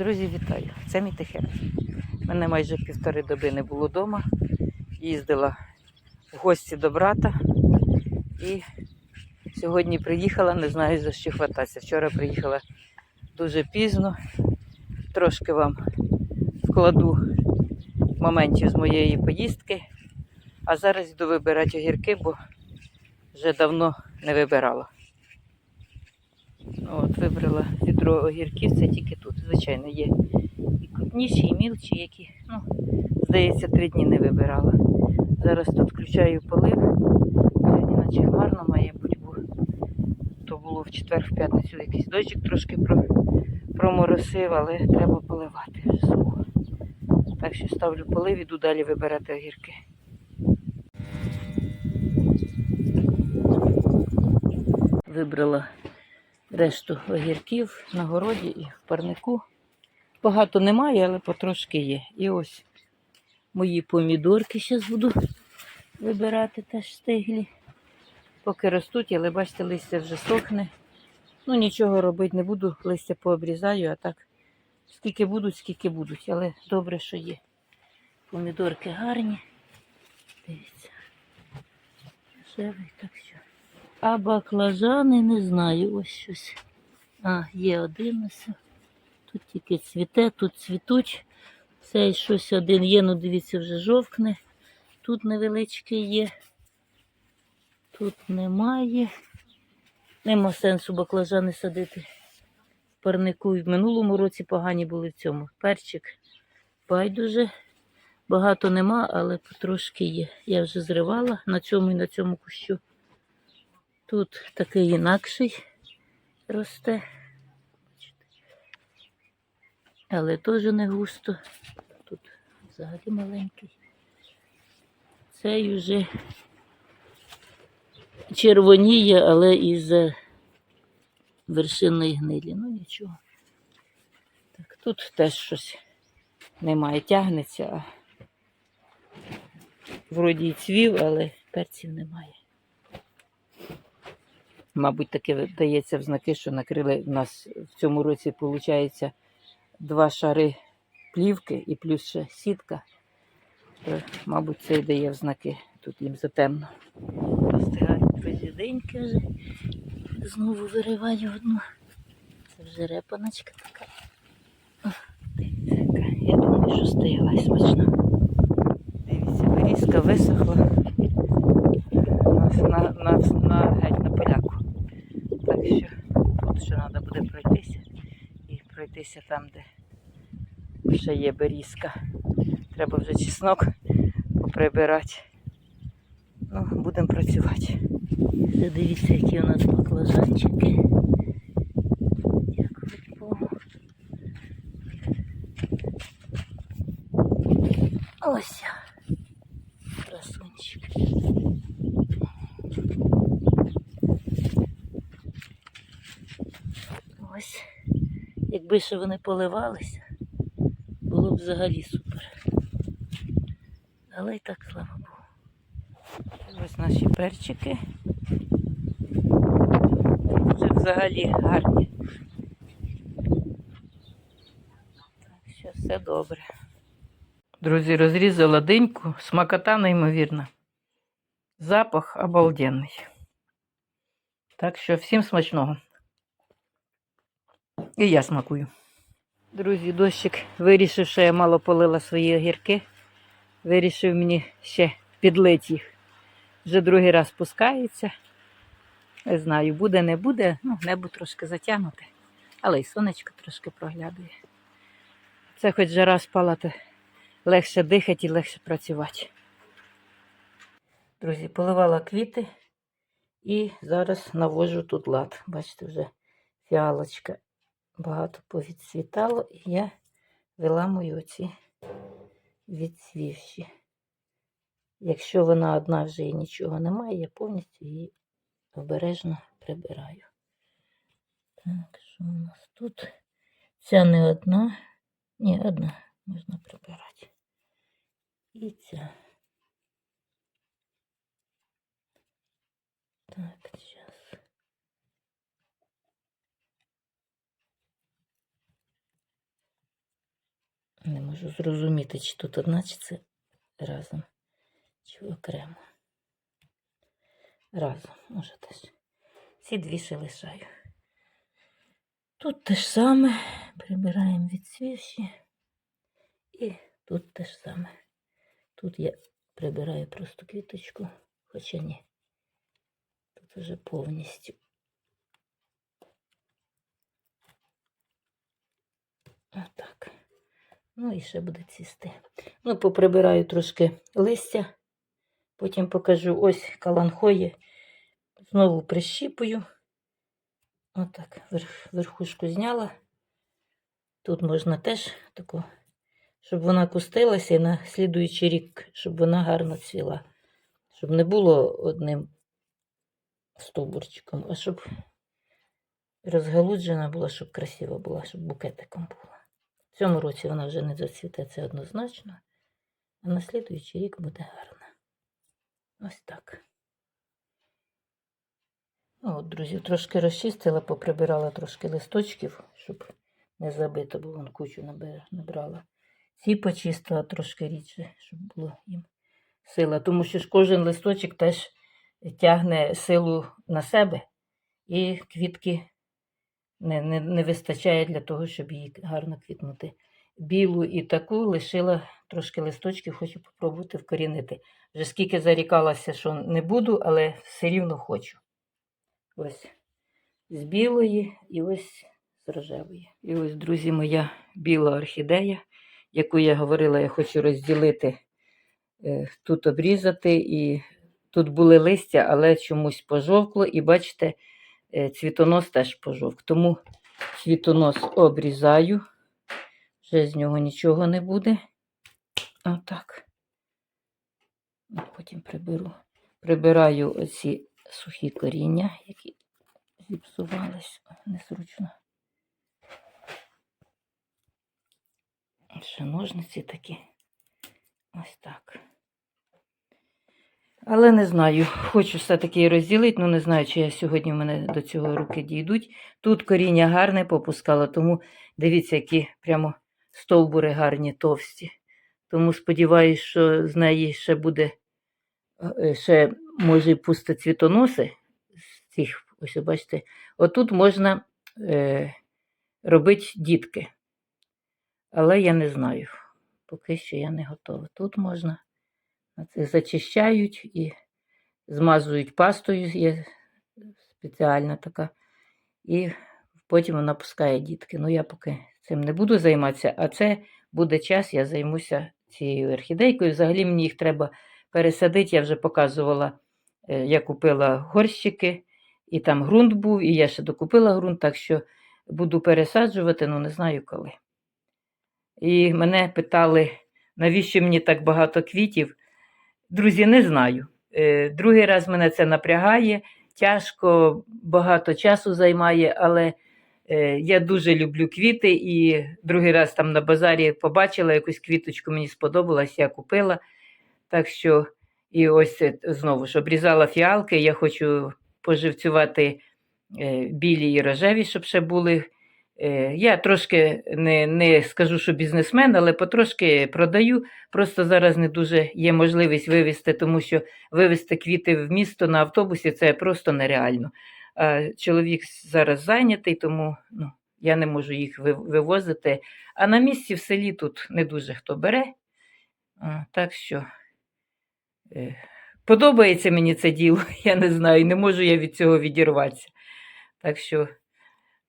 Друзі, вітаю! Це мій тихер. Мене майже півтори доби не було вдома. Їздила в гості до брата і сьогодні приїхала, не знаю за що хвататися. Вчора приїхала дуже пізно. Трошки вам вкладу моментів з моєї поїздки. А зараз йду вибирати огірки, бо вже давно не вибирала. От, вибрала відро огірків, це тільки тут. Звичайно, є і крупніші, і мілчі, які, ну, здається, три дні не вибирала. Зараз тут включаю полив. Сьогодні наче хмарно має бути, бо то було в четвер, в п'ятницю якийсь дощик трошки проморосив, але треба поливати вже сухо. Так що ставлю полив, іду далі вибирати огірки. Вибрала решту огірків на городі і в парнику. Багато немає, але потрошки є. І ось мої помідорки зараз буду вибирати теж стиглі. Поки ростуть, але бачите, листя вже сохне. Ну, нічого робити не буду, листя пообрізаю, а так скільки будуть, скільки будуть. Але добре, що є. Помідорки гарні. Дивіться. Дешевий, так що. А баклажани не знаю, ось щось. А, є один ось. Тут тільки цвіте, тут цвітуть. Цей щось один є, ну дивіться, вже жовкне. Тут невеличкий є. Тут немає. Нема сенсу баклажани садити в парнику. І в минулому році погані були в цьому. Перчик байдуже. Багато нема, але потрошки є. Я вже зривала на цьому і на цьому кущу. Тут такий інакший росте. Але теж не густо. Тут взагалі маленький. Цей вже червоніє, але із вершинної гнилі. Ну нічого. Так, тут теж щось немає, тягнеться, вроді й цвів, але перців немає. Мабуть, таке дається в знаки, що накрили в нас в цьому році, виходить, два шари плівки і плюс ще сітка. То, мабуть, це й дає в знаки. Тут їм затемно. Достигають президеньки вже. Знову вириваю одну. Це вже репаночка така. Я думаю, що стояла і смачна. Дивіться, вирізка висохла на, на, на, на, геть на поляку. Так що тут ще треба буде пройтися і там, де ще є берізка. Треба вже чеснок прибирати. Ну, будемо працювати. Дивіться, які у нас баклажанчики. Дякую Богу. Ось. Красунчик. Ось. Якби ще вони поливалися, було б взагалі супер. Але і так, слава Богу. Ось наші перчики. Вже взагалі гарні. Так що все добре. Друзі, розрізала диньку, смакота неймовірна. Запах обалденний. Так що всім смачного. І я смакую. Друзі, дощик вирішив, що я мало полила свої огірки. Вирішив мені ще підлити їх. Вже другий раз спускається. Не знаю, буде, не буде. Ну, небо трошки затягнуте, але й сонечко трошки проглядує. Це хоч жара спала, то легше дихати і легше працювати. Друзі, поливала квіти і зараз навожу тут лад. Бачите, вже фіалочка багато повідцвітало, і я виламую оці відцвівші. Якщо вона одна вже і нічого немає, я повністю її обережно прибираю. Так, що у нас тут? Ця не одна, ні, одна можна прибирати. І ця. Так, зараз. Не можу зрозуміти, чи тут одна, це разом, чи окремо. Разом, може теж. Ці дві ще лишаю. Тут те ж саме. Прибираємо відсвівші. І тут те ж саме. Тут я прибираю просто квіточку, хоча ні. Тут вже повністю. Отак. Ну і ще буде цвісти. Ну, поприбираю трошки листя. Потім покажу ось каланхої. Знову прищіпую. Отак, верхушку зняла. Тут можна теж таку, щоб вона кустилася і на слідуючий рік, щоб вона гарно цвіла. Щоб не було одним стовбурчиком, а щоб розгалуджена була, щоб красива була, щоб букетиком була. В цьому році вона вже не зацвіте, це однозначно. А на слідуючий рік буде гарна. Ось так. Ну, от, друзі, трошки розчистила, поприбирала трошки листочків, щоб не забито, бо вон кучу набрала. Ці почистила трошки рідше, щоб було їм сила. Тому що ж кожен листочок теж тягне силу на себе, і квітки не, не, не вистачає для того, щоб її гарно квітнути. Білу і таку лишила трошки листочків, хочу попробувати вкорінити. Вже скільки зарікалася, що не буду, але все рівно хочу. Ось з білої і ось з рожевої. І ось, друзі, моя біла орхідея, яку я говорила, я хочу розділити, е, тут обрізати. І тут були листя, але чомусь пожовкло. І бачите, цвітонос теж пожовк. Тому цвітонос обрізаю. Вже з нього нічого не буде. Отак. Потім приберу. Прибираю оці сухі коріння, які зіпсувались незручно. Ще ножниці такі. Ось так. Але не знаю, хочу все-таки розділити, ну не знаю, чи я сьогодні в мене до цього руки дійдуть. Тут коріння гарне попускало, тому дивіться, які прямо стовбури гарні, товсті. Тому сподіваюся, що з неї ще буде, е, ще може пусти цвітоноси з цих, ось бачите, отут можна е, робити дітки. Але я не знаю. Поки що я не готова. Тут можна це зачищають і змазують пастою, є спеціальна така. І потім вона пускає дітки. Ну, я поки цим не буду займатися, а це буде час, я займуся цією орхідейкою. Взагалі мені їх треба пересадити. Я вже показувала, е, я купила горщики, і там ґрунт був, і я ще докупила ґрунт, так що буду пересаджувати, ну не знаю коли. І мене питали, навіщо мені так багато квітів. Друзі, не знаю. Е, Другий раз мене це напрягає, тяжко, багато часу займає, але е, я дуже люблю квіти. І другий раз там на базарі побачила якусь квіточку, мені сподобалась, я купила. Так що, і ось е, знову ж обрізала фіалки. Я хочу поживцювати білі і рожеві, щоб ще були. Е, Я трошки не, не скажу, що бізнесмен, але потрошки продаю. Просто зараз не дуже є можливість вивезти, тому що вивезти квіти в місто на автобусі це просто нереально. Чоловік зараз зайнятий, тому ну, я не можу їх вивозити. А на місці в селі тут не дуже хто бере. Так що е, подобається мені це діло, я не знаю, не можу я від цього відірватися. Так що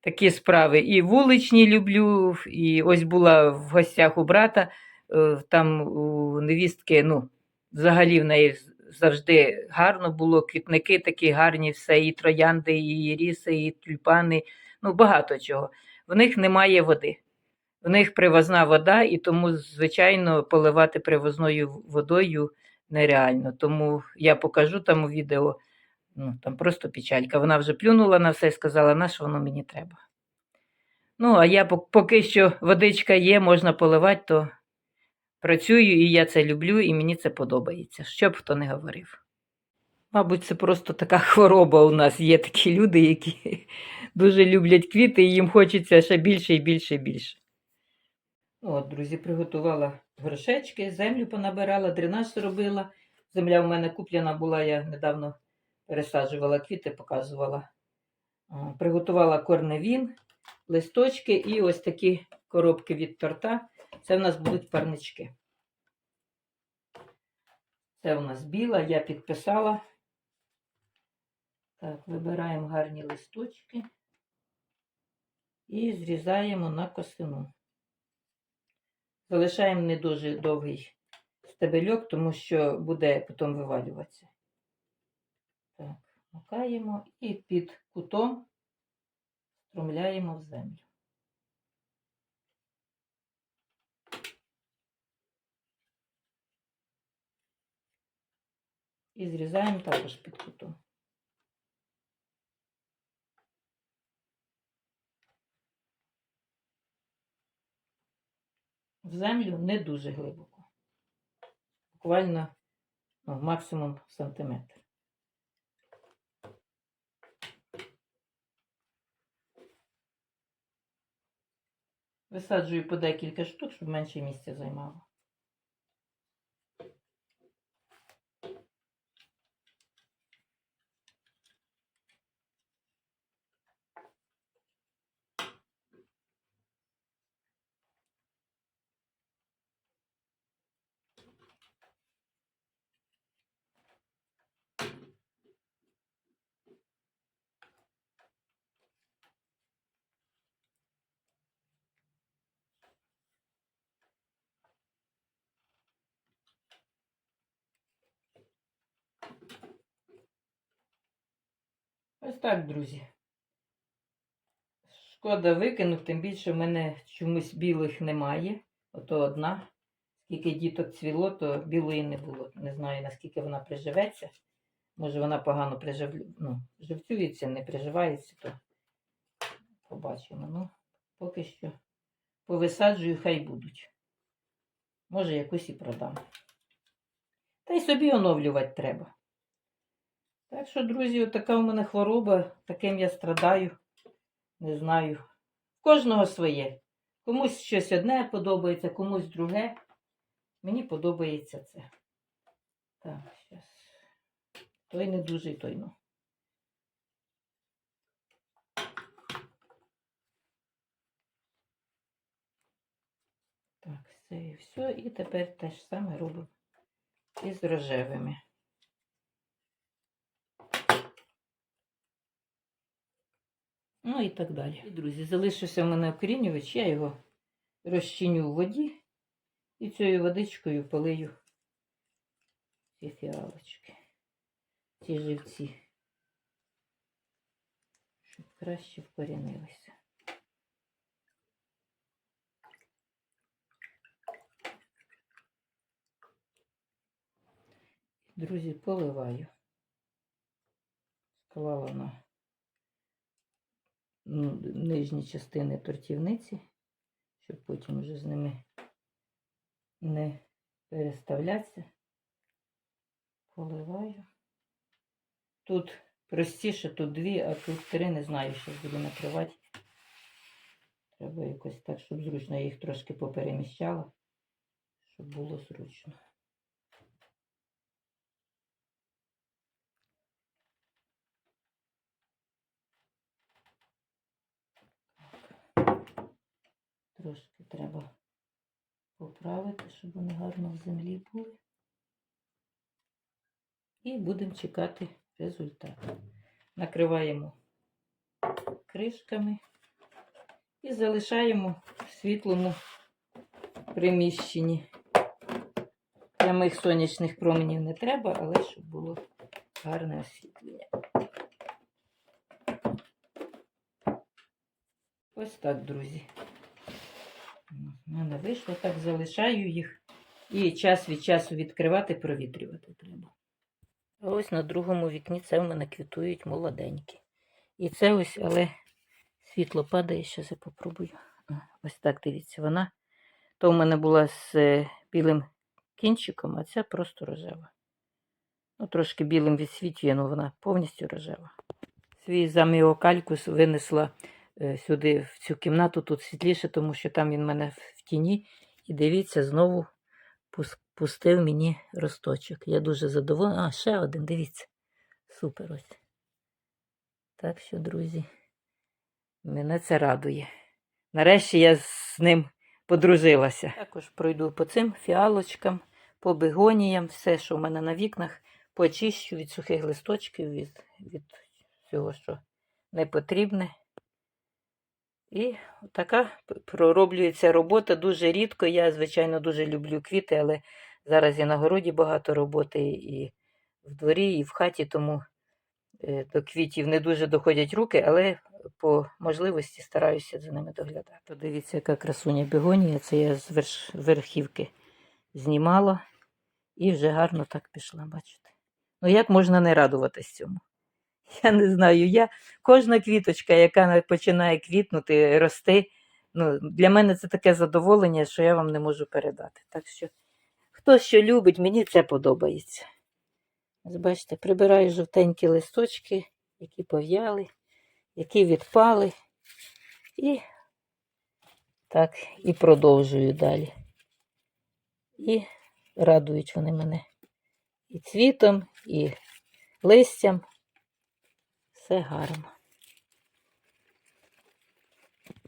такі справи. І вуличні люблю, і ось була в гостях у брата, е, там у невістки, ну, взагалі в неї завжди гарно було, квітники такі гарні, все, і троянди, і іріси, і тюльпани, ну, багато чого. В них немає води. В них привозна вода, і тому, звичайно, поливати привозною водою нереально. Тому я покажу там у відео. Ну, там просто печалька. Вона вже плюнула на все і сказала, на що воно мені треба. Ну, а я поки що водичка є, можна поливати, то працюю, і я це люблю, і мені це подобається. Що б хто не говорив. Мабуть, це просто така хвороба у нас. Є такі люди, які дуже люблять квіти, і їм хочеться ще більше і більше і більше. От, друзі, приготувала горшечки, землю понабирала, дренаж зробила. Земля в мене куплена була, я недавно пересаджувала квіти, показувала. Приготувала корневін, листочки і ось такі коробки від торта. Це в нас будуть парнички. Це у нас біла, я підписала. Так, вибираємо гарні листочки і зрізаємо на косину. Залишаємо не дуже довгий стебельок, тому що буде потім вивалюватися. Так, макаємо і під кутом струмляємо в землю. І зрізаємо також під кутом. В землю не дуже глибоко. Буквально ну, максимум сантиметр. Висаджую по декілька штук, щоб менше місця займало. Ось так, друзі. Шкода викинув, тим більше в мене чомусь білих немає. Ото одна. Скільки діток цвіло, то білої не було. Не знаю, наскільки вона приживеться. Може, вона погано прижив... ну, живцюється, не приживається, то побачимо. Ну, поки що повисаджую, хай будуть. Може, якусь і продам. Та й собі оновлювати треба. Так що, друзі, така у мене хвороба, таким я страдаю. Не знаю. В кожного своє. Комусь щось одне подобається, комусь друге. Мені подобається це. Так, зараз. Той не дуже, той ну. Так, це і все. І тепер те ж саме робимо із рожевими. Ну і так далі. І, друзі, залишився в мене окорінювач, я його розчиню у воді і цією водичкою полию ці фіалочки, ці живці, щоб краще вкорінилися. Друзі, поливаю. Склала на нижні частини тортівниці, щоб потім вже з ними не переставлятися. Поливаю. Тут простіше, тут дві, а тут три, не знаю, що буду накривати. Треба якось так, щоб зручно я їх трошки попереміщала, щоб було зручно. Трошки треба поправити, щоб вони гарно в землі були. І будемо чекати результат. Накриваємо кришками і залишаємо в світлому приміщенні. Прямих сонячних променів не треба, але щоб було гарне освітлення. Ось так, друзі. Мене вийшло, так залишаю їх. І час від часу відкривати, провітрювати треба. А ось на другому вікні це в мене квітують молоденькі. І це ось, але світло падає, зараз я попробую. Ось так дивіться, вона. То в мене була з е, білим кінчиком, а ця просто рожева. Ну, трошки білим відсвітлює, але вона повністю рожева. Свій заміокалькус винесла сюди, в цю кімнату, тут світліше, тому що там він мене в тіні. І дивіться, знову пустив мені росточок. Я дуже задоволена. А, ще один, дивіться. Супер ось. Так що, друзі, мене це радує. Нарешті я з ним подружилася. Також пройду по цим фіалочкам, по бегоніям, все, що в мене на вікнах, почищу від сухих листочків, від, від всього, що не потрібне. І така пророблюється робота дуже рідко. Я, звичайно, дуже люблю квіти, але зараз і на городі багато роботи, і в дворі, і в хаті, тому е, до квітів не дуже доходять руки, але по можливості стараюся за ними доглядати. Подивіться, яка красуня бегонія. Це я з верш... верхівки знімала і вже гарно так пішла, бачите. Ну як можна не радуватись цьому? Я не знаю. Я кожна квіточка, яка починає квітнути, рости. Ну, для мене це таке задоволення, що я вам не можу передати. Так що, хто що любить, мені це подобається. Бачите, прибираю жовтенькі листочки, які пов'яли, які відпали. І так, і продовжую далі. І радують вони мене і цвітом, і листям. Все гарно.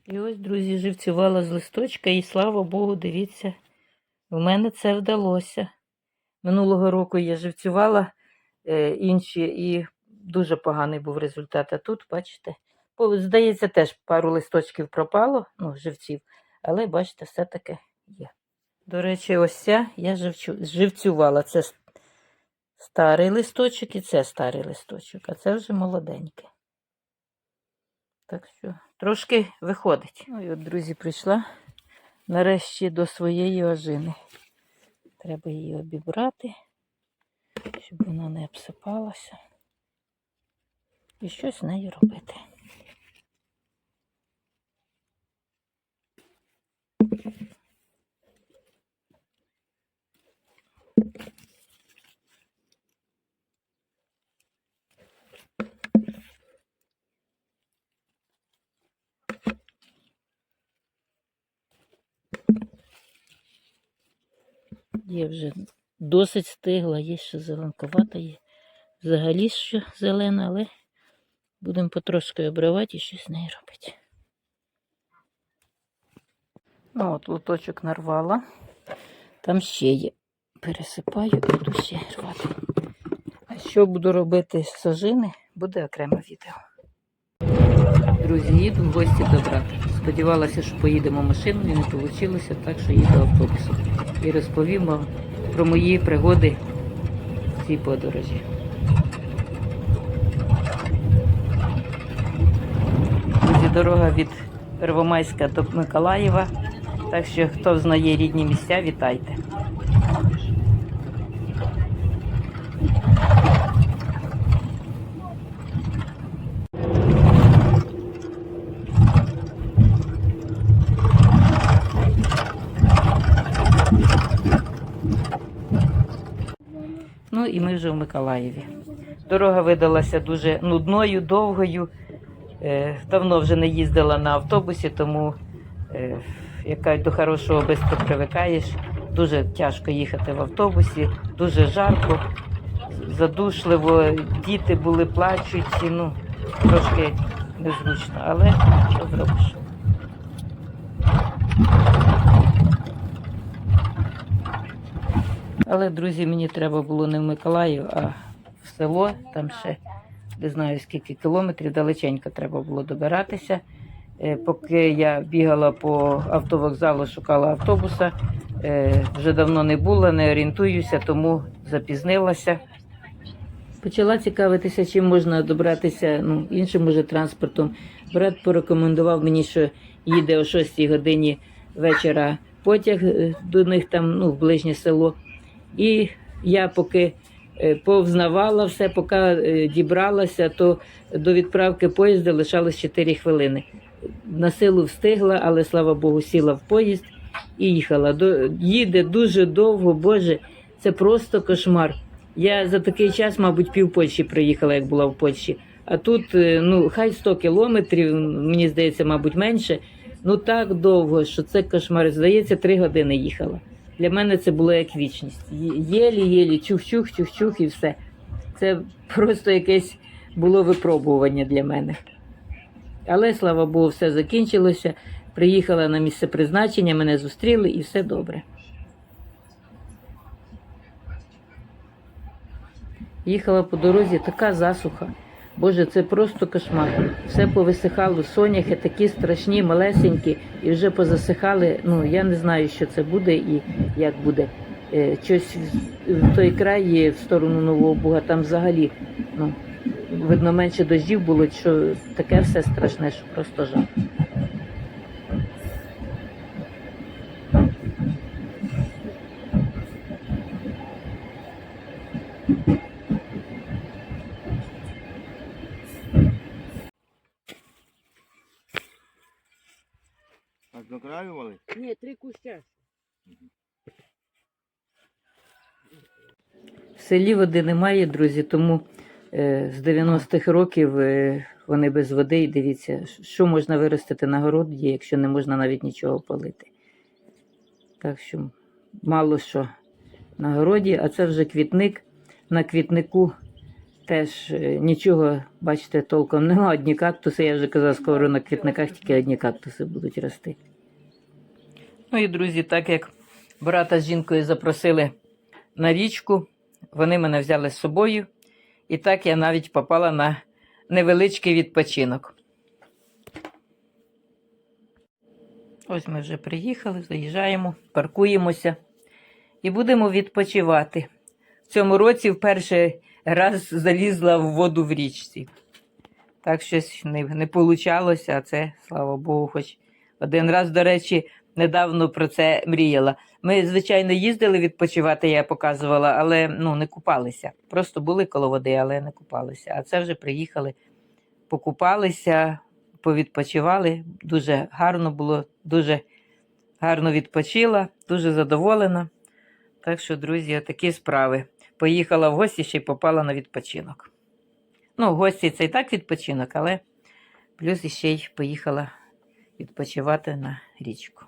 І ось, друзі, живцювала з листочка, і слава Богу, дивіться, в мене це вдалося. Минулого року я живцювала е, інші, і дуже поганий був результат. А тут, бачите, здається, теж пару листочків пропало, ну, живців, але бачите, все-таки є. До речі, ось ця я живцювала. Це старий листочок і це старий листочок, а це вже молоденьке. Так що трошки виходить. Ну і от, друзі, прийшла нарешті до своєї ожини. Треба її обібрати, щоб вона не обсипалася. І щось з нею робити. Є вже досить стигла, є ще зеленковата, є взагалі ще зелена, але будемо потрошки обривати і щось з нею робити. Ну, от луточок нарвала. Там ще є. Пересипаю і буду ще рвати. А що буду робити з сожини, буде окреме відео. Друзі, їду в гості до брата. Сподівалася, що поїдемо машиною, не вийшло, так що їду автобусом. І розповім вам про мої пригоди в цій подорожі. Друзі, дорога від Первомайська до Миколаєва. Так що, хто знає рідні місця, вітайте. Ну і ми вже в Миколаєві. Дорога видалася дуже нудною, довгою. Е, давно вже не їздила на автобусі, тому е, яка до хорошого швидко привикаєш. Дуже тяжко їхати в автобусі, дуже жарко, задушливо, діти були плачуть, ну, трошки незручно, але що зробиш? Але, друзі, мені треба було не в Миколаїв, а в село. Там ще не знаю скільки кілометрів, далеченько треба було добиратися. Е, Поки я бігала по автовокзалу, шукала автобуса, е, вже давно не було, не орієнтуюся, тому запізнилася. Почала цікавитися, чим можна добратися ну, іншим уже транспортом. Брат порекомендував мені, що їде о 6 годині вечора потяг е, до них там, ну, в ближнє село. І я поки е, повзнавала все, поки е, дібралася, то до відправки поїзда лишалось 4 хвилини. На силу встигла, але слава Богу, сіла в поїзд і їхала. Їде дуже довго, Боже, це просто кошмар. Я за такий час, мабуть, пів Польщі приїхала, як була в Польщі. А тут, е, ну, хай 100 кілометрів, мені здається, мабуть, менше. Ну так довго, що це кошмар. Здається, три години їхала. Для мене це було як вічність. Єлі-єлі, чух-чух, чух-чух і все. Це просто якесь було випробування для мене. Але слава Богу, все закінчилося. Приїхала на місце призначення, мене зустріли і все добре. Їхала по дорозі така засуха. Боже, це просто кошмар. Все повисихало, соняхи такі страшні, малесенькі, і вже позасихали. Ну, я не знаю, що це буде і як буде. Е, Щось в- той край є в сторону Нового Буга, там взагалі, ну, видно, менше дождів було, що таке все страшне, що просто жах. Так докраювали? Ні, три куща. В селі води немає, друзі, тому е, з 90-х років е, вони без води. І дивіться, що можна виростити на городі, якщо не можна навіть нічого полити. Так що мало що на городі, а це вже квітник. На квітнику теж е, нічого, бачите, толком нема. Одні кактуси, я вже казала, скоро на квітниках тільки одні кактуси будуть рости. Ну і друзі, так як брата з жінкою запросили на річку, вони мене взяли з собою, і так я навіть попала на невеличкий відпочинок. Ось ми вже приїхали, заїжджаємо, паркуємося і будемо відпочивати. В цьому році в перший раз залізла в воду в річці. Так щось не, не вийшло, а це, слава Богу, хоч один раз, до речі, недавно про це мріяла. Ми, звичайно, їздили відпочивати, я показувала, але ну, не купалися. Просто були коло води, але не купалися. А це вже приїхали, покупалися, повідпочивали. Дуже гарно було, дуже гарно відпочила, дуже задоволена. Так що, друзі, такі справи. Поїхала в гості ще й попала на відпочинок. Ну, гості це і так відпочинок, але плюс іще й поїхала відпочивати на річку.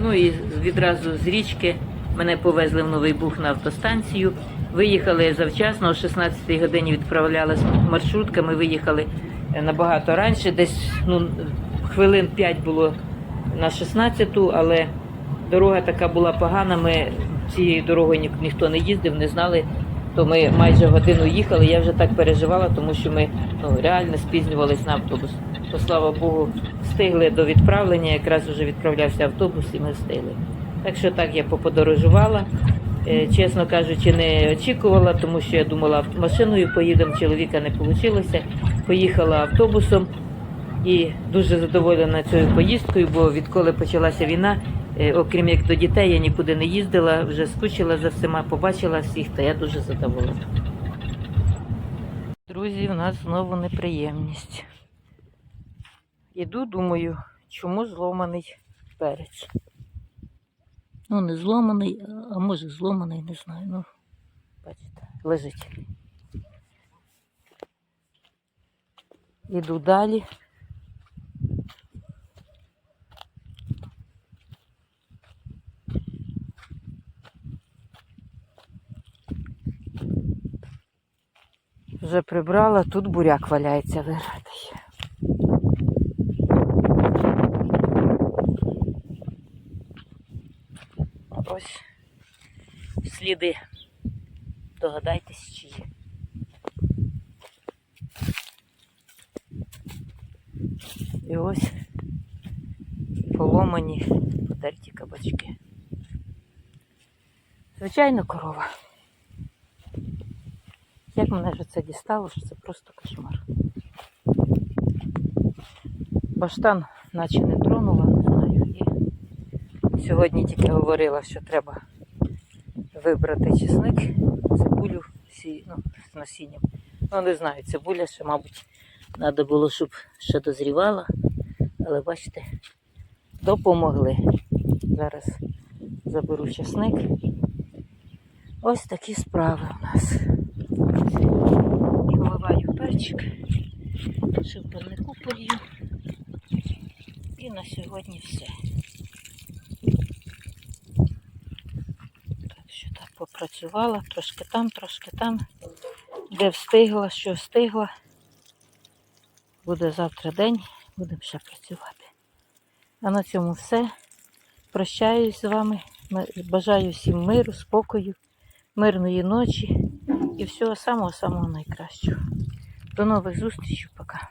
Ну і відразу з річки мене повезли в Новий Буг на автостанцію. Виїхали завчасно, о 16-й годині відправлялась маршрутка. Ми виїхали е, набагато раніше, десь ну, хвилин 5 було на 16-ту, але дорога така була погана. Ми цією дорогою ні- ніхто не їздив, не знали. То ми майже годину їхали. Я вже так переживала, тому що ми ну, реально спізнювались на автобус. То слава Богу, встигли до відправлення. Якраз вже відправлявся автобус, і ми встигли. Так що так я поподорожувала. Е, Чесно кажучи, не очікувала, тому що я думала, машиною поїдемо, чоловіка не вийшло. Поїхала автобусом і дуже задоволена цією поїздкою, бо відколи почалася війна, окрім як до дітей, я нікуди не їздила, вже скучила за всіма, побачила всіх, та я дуже задоволена. Друзі, в нас знову неприємність. Іду, думаю, чому зломаний перець. Ну, не зломаний, а може зломаний, не знаю. Ну, бачите, лежить. Іду далі. Вже прибрала, тут буряк валяється вирватий. Ось сліди. Догадайтесь, чи є. І ось поломані подерті кабачки. Звичайно, корова. Як мене ж це дістало, що це просто кошмар. Баштан наче не тронула, не знаю. І сьогодні тільки говорила, що треба вибрати чесник, цибулю сі, ну, з насінням. Ну, не знаю, цибуля ще, мабуть, треба було, щоб ще дозрівала. Але бачите, допомогли. Зараз заберу чесник. Ось такі справи у нас. Вранці. Поливаю перчик, парнику полью. І на сьогодні все. Так що так попрацювала, трошки там, трошки там. Де встигла, що встигла. Буде завтра день, будемо ще працювати. А на цьому все. Прощаюсь з вами. Бажаю всім миру, спокою, мирної ночі і всього самого-самого найкращого. До нових зустрічей, пока.